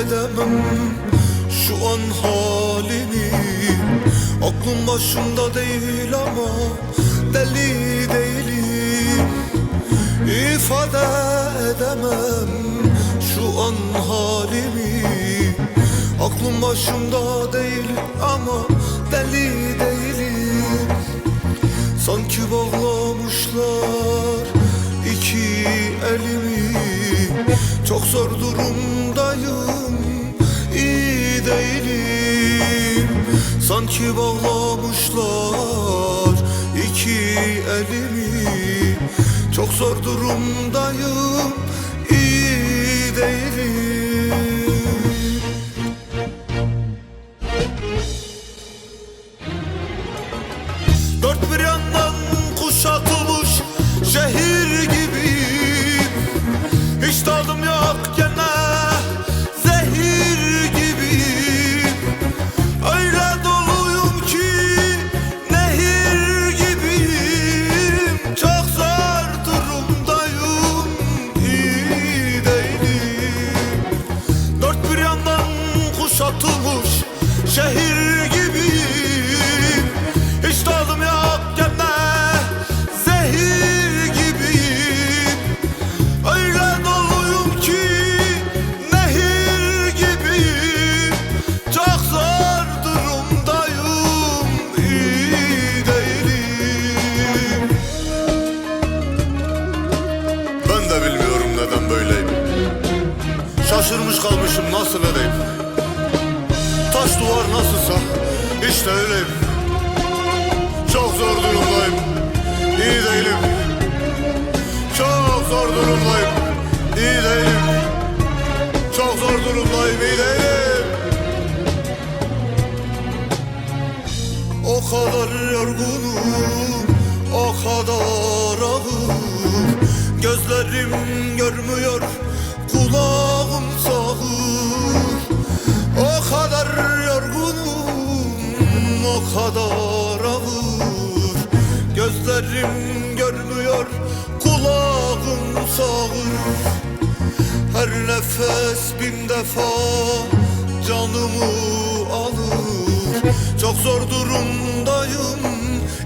edemem şu an halimi Aklım başımda değil ama deli değilim. İfade edemem şu an halimi. Aklım başımda değil ama deli değilim. Sanki bağlamışlar zor durumdayım iyi değilim. Sanki bağlamışlar iki elimi. Çok zor durumdayım iyi değilim Şaşırmış kalmışım nasıl edeyim? Taş duvar nasılsa işte öyleyim. Çok zor durumdayım iyi değilim. Çok zor durumdayım iyi değilim. Çok zor durumdayım iyi değilim. O kadar yorgunum O kadar ağır O kadar ağır. Gözlerim görmüyor Kulağım sağır. Her nefes bin defa canımı alır. Çok zor durumdayım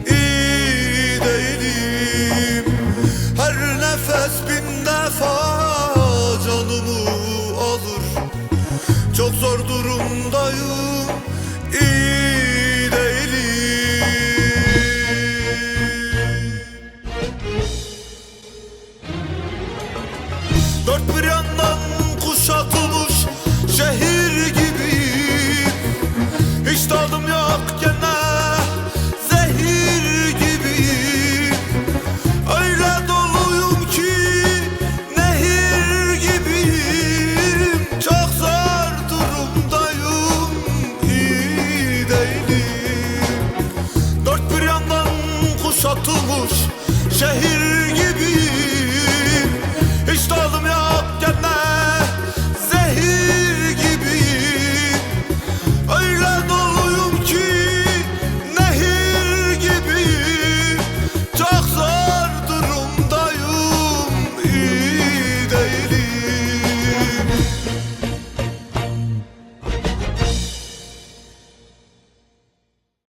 iyi değilim. Her nefes bin defa canımı alır. Çok zor durumdayım iyi kuşatılmış şehir